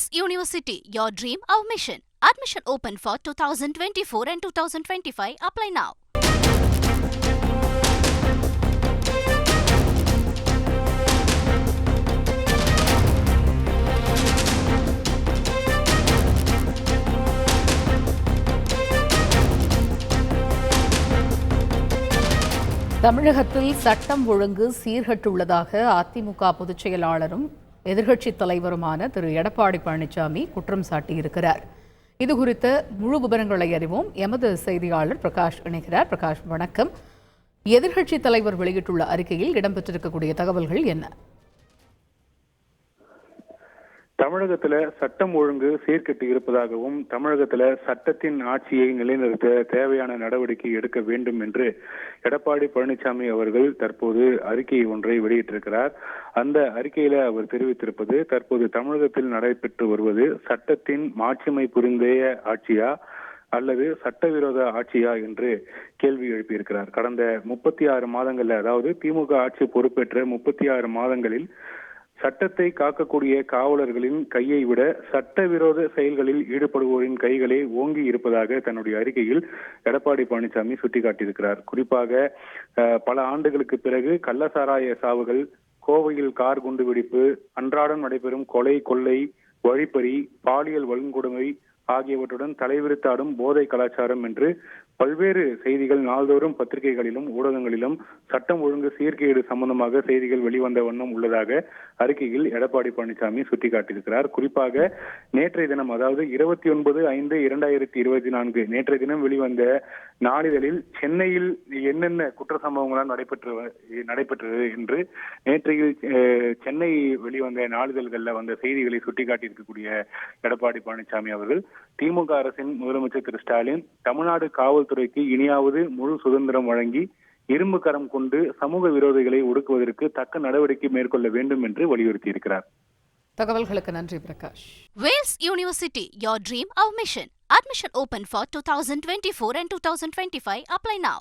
Wales University, your dream, our mission. Admission open for 2024 and 2025. Apply now. தமிழகத்தில் சட்டம் ஒழுங்கு சீர்கட்டுள்ளதாக அதிமுக பொதுச் செயலாளரும் எதிர்க்கட்சித் தலைவருமான திரு. எடப்பாடி பழனிசாமி குற்றம் சாட்டியிருக்கிறார். இது குறித்த முழு விவரங்களை அறிவோம். எமது செய்தியாளர் பிரகாஷ் இணைகிறார். பிரகாஷ் வணக்கம். எதிர்க்கட்சித் தலைவர் வெளியிட்டுள்ள அறிக்கையில் இடம்பெற்றிருக்கக்கூடிய தகவல்கள் என்ன? தமிழகத்துல சட்டம் ஒழுங்கு சீர்கெட்டு இருப்பதாகவும் தமிழகத்துல சட்டத்தின் ஆட்சியை நிலைநிறுத்த தேவையான நடவடிக்கை எடுக்க வேண்டும் என்று எடப்பாடி பழனிசாமி அவர்கள் தற்போது அறிக்கை ஒன்றை வெளியிட்டிருக்கிறார். அந்த அறிக்கையில அவர் தெரிவித்திருப்பது தற்போது தமிழகத்தில் நடைபெற்று வருவது சட்டத்தின் மாட்சிமை புரிந்தைய ஆட்சியா அல்லது சட்டவிரோத ஆட்சியா என்று கேள்வி எழுப்பியிருக்கிறார். கடந்த முப்பத்தி ஆறு மாதங்கள்ல அதாவது திமுக ஆட்சி பொறுப்பேற்ற முப்பத்தி ஆறு மாதங்களில் சட்டத்தை காக்கக்கூடிய காவலர்களின் கையை விட சட்டவிரோத செயல்களில் ஈடுபடுவோரின் கைகளே ஓங்கி இருப்பதாக தன்னுடைய அறிக்கையில் எடப்பாடி பழனிசாமி சுட்டிக்காட்டியிருக்கிறார். குறிப்பாக பல ஆண்டுகளுக்கு பிறகு கள்ளசாராய சாவுகள் கோவையில் கார் குண்டுவெடிப்பு அன்றாடம் நடைபெறும் கொலை கொள்ளை வழிப்பறி பாலியல் வன்கொடுமை ஆகியவற்றுடன் தலைவிரித்தாடும் போதை கலாச்சாரம் என்று பல்வேறு செய்திகள் நாள்தோறும் பத்திரிகைகளிலும் ஊடகங்களிலும் சட்டம் ஒழுங்கு சீர்கேடு சம்பந்தமாக செய்திகள் வெளிவந்த வண்ணம் உள்ளதாக அறிக்கையில் எடப்பாடி பழனிசாமி சுட்டிக்காட்டியிருக்கிறார். குறிப்பாக நேற்றைய தினம் அதாவது இருபத்தி ஒன்பது ஐந்து இரண்டாயிரத்தி இருபத்தி நான்கு நேற்றைய தினம் வெளிவந்த நாளிதழில் சென்னையில் என்னென்ன குற்ற சம்பவங்களால் நடைபெற்று நடைபெற்றது என்று நேற்றைய சென்னை வெளிவந்த நாளிதழ்களில் வந்த செய்திகளை சுட்டிக்காட்டியிருக்கக்கூடிய எடப்பாடி பழனிசாமி அவர்கள் திமுக அரசின் முதலமைச்சர் திரு ஸ்டாலின் தமிழ்நாடு காவல்துறைக்கு இனியாவது முழு சுதந்திரம் வழங்கி இரும்பு கரம் கொண்டு சமூக விரோதிகளை ஒடுக்குவதற்கு தக்க நடவடிக்கை மேற்கொள்ள வேண்டும் என்று வலியுறுத்தியிருக்கிறார் தகவல்களுக்கு நன்றி Prakash Wales University, your dream, our mission. Admission open for 2024 and 2025. Apply now.